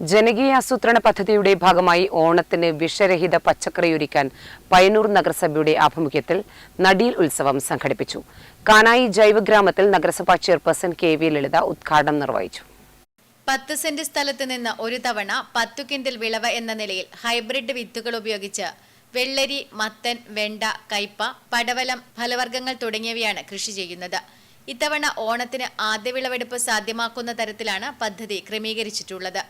ജനകീയ ആസൂത്രണ പദ്ധതിയുടെ ഭാഗമായി ഓണത്തിന് വിഷരഹിത പച്ചക്കറി ഒരുക്കാൻ പയ്യന്നൂർ നഗരസഭയുടെ ആഭിമുഖ്യത്തിൽ നടിയിൽ ഉത്സവം സംഘടിപ്പിച്ചു. കാനായി ജൈവഗ്രാമത്തിൽ നഗരസഭാ ചെയർപേഴ്സൺ കെ വി ലളിത ഉദ്ഘാടനം നിർവഹിച്ചു. പത്ത് സെന്റ് സ്ഥലത്ത് നിന്ന് ഒരു തവണ പത്തു കിൻഡൽ വിളവ് എന്ന നിലയിൽ ഹൈബ്രിഡ് വിത്തുകൾ ഉപയോഗിച്ച് വെള്ളരി മത്തൻ വെണ്ട കയ്പ പടവലം ഫലവർഗങ്ങൾ തുടങ്ങിയവയാണ് കൃഷി ചെയ്യുന്നത്. ഇത്തവണ ഓണത്തിന് ആദ്യ വിളവെടുപ്പ് സാധ്യമാക്കുന്ന തരത്തിലാണ് പദ്ധതി ക്രമീകരിച്ചിട്ടുള്ളത്.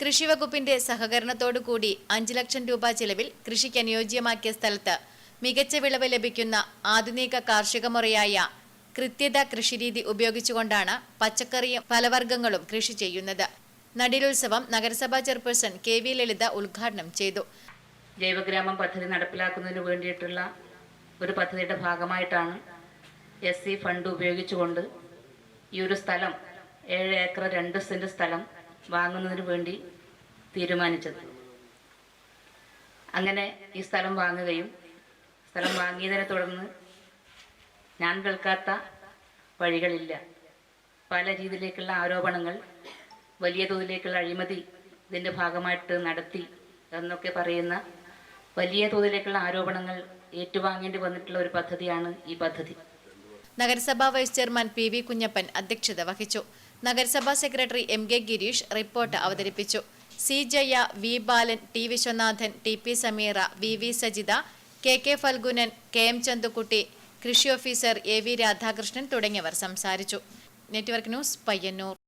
കൃഷിവകുപ്പിന്റെ സഹകരണത്തോടു കൂടി അഞ്ചു ലക്ഷം രൂപ ചെലവിൽ കൃഷിക്ക് അനുയോജ്യമാക്കിയ സ്ഥലത്ത് മികച്ച വിളവ് ലഭിക്കുന്ന ആധുനിക കാർഷിക മുറയായ കൃത്യത കൃഷിരീതി ഉപയോഗിച്ചുകൊണ്ടാണ് പച്ചക്കറിയും ഫലവർഗങ്ങളും കൃഷി ചെയ്യുന്നത്. നടിലുത്സവം നഗരസഭാ ചെയർപേഴ്സൺ കെ വി ലളിത ഉദ്ഘാടനം ചെയ്തു. ജൈവഗ്രാമം പദ്ധതി നടപ്പിലാക്കുന്നതിന് വേണ്ടിയിട്ടുള്ള ഒരു പദ്ധതിയുടെ ഭാഗമായിട്ടാണ് എസ് സി ഫണ്ട് ഉപയോഗിച്ചുകൊണ്ട് ഈ ഒരു സ്ഥലം ഏഴ് ഏക്കർ രണ്ട് സെന്റ് സ്ഥലം വാങ്ങുന്നതിന് വേണ്ടി തീരുമാനിച്ചത്. അങ്ങനെ ഈ സ്ഥലം വാങ്ങുകയും സ്ഥലം വാങ്ങിയതിനെ തുടർന്ന് ഞാൻ കേൾക്കാത്ത വഴികളില്ല. പല രീതിയിലേക്കുള്ള ആരോപണങ്ങൾ വലിയ തോതിലേക്കുള്ള അഴിമതി ഇതിന്റെ ഭാഗമായിട്ട് നടത്തി എന്നൊക്കെ പറയുന്ന വലിയ തോതിലേക്കുള്ള ആരോപണങ്ങൾ ഏറ്റുവാങ്ങേണ്ടി വന്നിട്ടുള്ള ഒരു പദ്ധതിയാണ് ഈ പദ്ധതി. നഗരസഭാ vice chairman P V Kunhappan അധ്യക്ഷത വഹിച്ചു. നഗരസഭാ secretary M K Gireesh report അവതരിപ്പിച്ചു. C Jaya V Balan T Viswanathan T P Sameera V V Sajitha K K Phalgunan K M Chanthukutty കൃഷി ഓഫീസർ എ വി രാധാകൃഷ്ണൻ തുടങ്ങിയവർ സംസാരിച്ചു. Network news Payyanur.